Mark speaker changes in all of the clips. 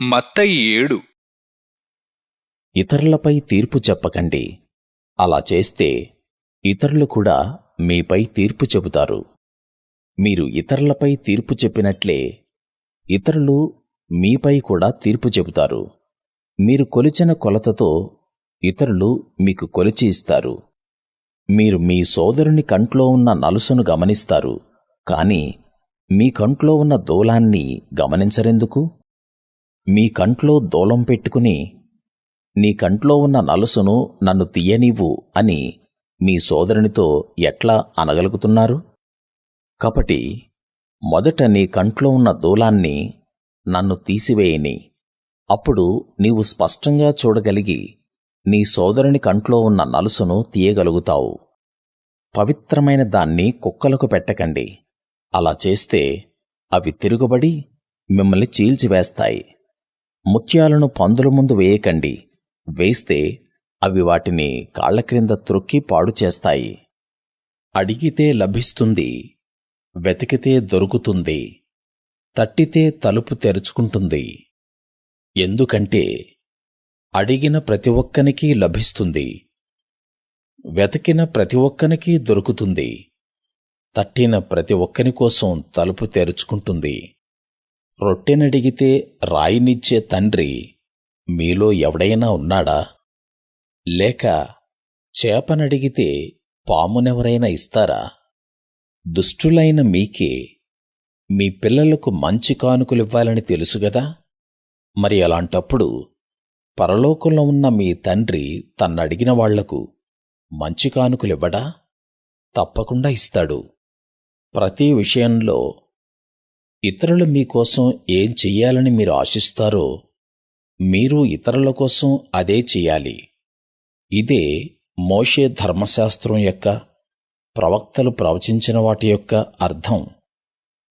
Speaker 1: మత్తయి ఏడు.
Speaker 2: ఇతరులపై తీర్పు చెప్పకండి. అలా చేస్తే ఇతరులు కూడా మీపై తీర్పు చెబుతారు. మీరు ఇతరులపై తీర్పు చెప్పినట్లే ఇతరులు మీపై కూడా తీర్పు చెబుతారు. మీరు కొలిచిన కొలతతో ఇతరులు మీకు కొలిచి ఇస్తారు. మీరు మీ సోదరుని కంట్లో ఉన్న నలుసును గమనిస్తారు. కాని మీ కంట్లో ఉన్న దూలాన్ని గమనించరెందుకు? మీ కంట్లో దూలం పెట్టుకుని నీ కంట్లో ఉన్న నలుసును నన్ను తీయనివ్వు అని మీ సోదరునితో ఎట్లా అనగలుగుతున్నారు? కాబట్టి మొదట నీ కంట్లో ఉన్న దూలాన్ని నన్ను తీసివేయని అప్పుడు నీవు స్పష్టంగా చూడగలిగి నీ సోదరుని కంట్లో ఉన్న నలుసును తీయగలుగుతావు. పవిత్రమైన దాన్ని కుక్కలకు పెట్టకండి. అలా చేస్తే అవి తిరుగుబడి మిమ్మల్ని చీల్చివేస్తాయి. ముత్యాలను పందుల ముందు వేయకండి. వేస్తే అవి వాటిని కాళ్ళ క్రింద త్రొక్కి పాడు చేస్తాయి. అడిగితే లభిస్తుంది వెతికితే దొరుకుతుంది తట్టితే తలుపు తెరుచుకుంటుంది. ఎందుకంటే అడిగిన ప్రతి ఒక్కనికీ లభిస్తుంది వెతికిన ప్రతి ఒక్కనికీ దొరుకుతుంది తట్టిన ప్రతి ఒక్కని కోసం తలుపు తెరుచుకుంటుంది. రొట్టెనడిగితే రాయినిచ్చే తండ్రి మీలో ఎవడైనా ఉన్నాడా? లేక చేపనడిగితే పామునెవరైనా ఇస్తారా? దుష్టులైన మీకే మీ పిల్లలకు మంచి కానుకలివ్వాలని తెలుసుగదా మరి అలాంటప్పుడు పరలోకంలో ఉన్న మీ తండ్రి తన్నడిగిన వాళ్ళకు మంచి కానుకలివ్వడా? తప్పకుండా ఇస్తాడు. ప్రతి విషయంలో ఇతరులు మీకోసం ఏం చెయ్యాలని మీరు ఆశిస్తారో మీరు ఇతరుల కోసం అదే చెయ్యాలి. ఇదే మోషే ధర్మశాస్త్రం యొక్క ప్రవక్తలు ప్రవచించిన వాటి యొక్క అర్థం.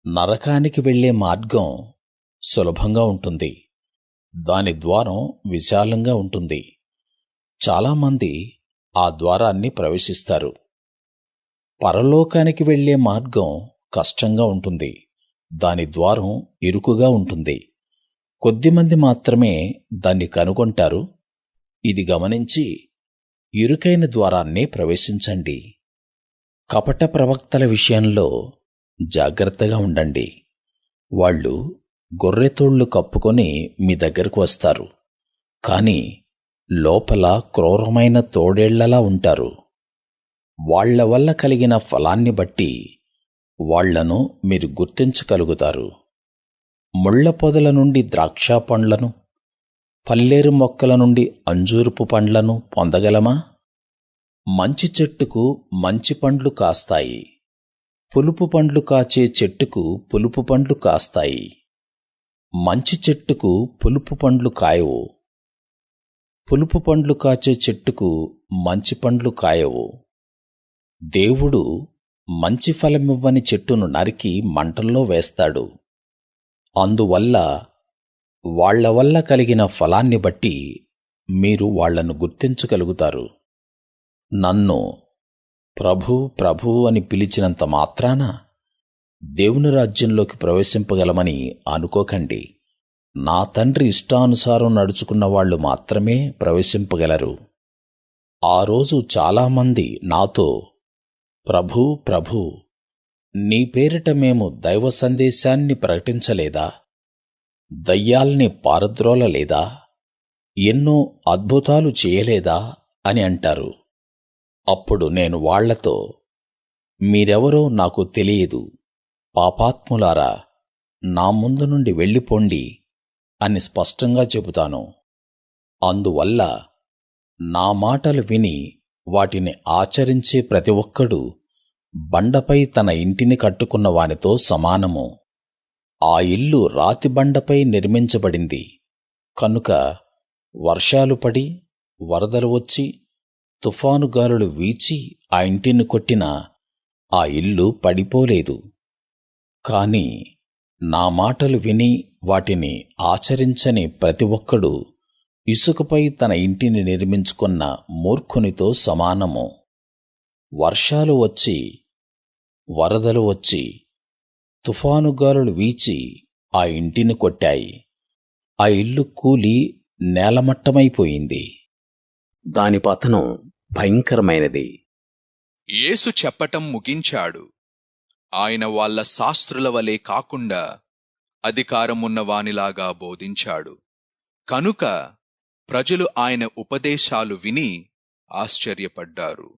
Speaker 2: నరకానికి వెళ్ళే మార్గం సులభంగా ఉంటుంది. దాని ద్వారం విశాలంగా ఉంటుంది. చాలామంది ఆ ద్వారాన్ని ప్రవేశిస్తారు. పరలోకానికి వెళ్ళే మార్గం కష్టంగా ఉంటుంది. దాని ద్వారం ఇరుకుగా ఉంటుంది. కొద్దిమంది మాత్రమే దాన్ని కనుగొంటారు. ఇది గమనించి ఇరుకైన ద్వారాన్నే ప్రవేశించండి. కపట ప్రవక్తల విషయంలో జాగ్రత్తగా ఉండండి. వాళ్ళు గొర్రెతోళ్ళు కప్పుకొని మీ దగ్గరకు వస్తారు. కాని లోపల క్రూరమైన తోడేళ్ళలా ఉంటారు. వాళ్ళ వల్ల కలిగిన ఫలాన్ని బట్టి వాళ్ళను మీరు గుర్తించగలుగుతారు. ముళ్ళ పొదల నుండి ద్రాక్ష పండ్లను పల్లేరు మొక్కల నుండి అంజూరపు పండ్లను పొందగలమా? మంచి చెట్టుకు మంచి పండ్లు కాస్తాయి. పులుపు పండ్లు కాచే చెట్టుకు పులుపు పండ్లు కాస్తాయి. మంచి చెట్టుకు పులుపు పండ్లు కాయవు. పులుపు పండ్లు కాచే చెట్టుకు మంచి పండ్లు కాయవు. దేవుడు మంచి ఫలమివ్వని చెట్టును నరికి మంటల్లో వేస్తాడు. అందువల్ల వాళ్ళ వల్ల కలిగిన ఫలాన్ని బట్టి మీరు వాళ్ళను గుర్తించగలుగుతారు. నన్ను ప్రభూ ప్రభూ అని పిలిచినంత మాత్రాన దేవుని రాజ్యంలోకి ప్రవేశింపగలమని అనుకోకండి. నా తండ్రి ఇష్టానుసారం నడుచుకున్న వాళ్ళు మాత్రమే ప్రవేశింపగలరు. ఆ రోజు చాలామంది నాతో ప్రభూ ప్రభూ నీ పేరిట మేము దైవ సందేశాన్ని ప్రకటించలేదా? దయ్యాల్ని పారద్రోలలేదా? ఎన్నో అద్భుతాలు చేయలేదా? అని అంటారు. అప్పుడు నేను వాళ్ళతో మీరెవరో నాకు తెలియదు. పాపాత్ములారా నా ముందు నుండి వెళ్ళిపోండి అని స్పష్టంగా చెబుతాను. అందువల్ల నా మాటలు విని వాటిని ఆచరించే ప్రతి ఒక్కడూ బండపై తన ఇంటిని కట్టుకున్న వానితో సమానము. ఆ ఇల్లు రాతి బండపై నిర్మించబడింది. కనుక వర్షాలు పడి వరదలు వచ్చి తుఫాను గాలులు వీచి ఆ ఇంటిని కొట్టినా ఆ ఇల్లు పడిపోలేదు. కాని నా మాటలు విని వాటిని ఆచరించని ప్రతి ఒక్కడూ ఇసుకపై తన ఇంటిని నిర్మించుకున్న మూర్ఖునితో సమానము. వర్షాలు వచ్చి వరదలు వచ్చి తుఫాను గాలులు వీచి ఆ ఇంటిని కొట్టాయి. ఆ ఇల్లు కూలి నేలమట్టమైపోయింది.
Speaker 1: దాని పతనం భయంకరమైనది.
Speaker 3: యేసు చెప్పటం ముగించాడు. ఆయన వాళ్ళ శాస్త్రుల వలె కాకుండా అధికారమున్నవానిలాగా బోధించాడు. కనుక ప్రజలు ఆయన ఉపదేశాలు విని ఆశ్చర్యపడ్డారు.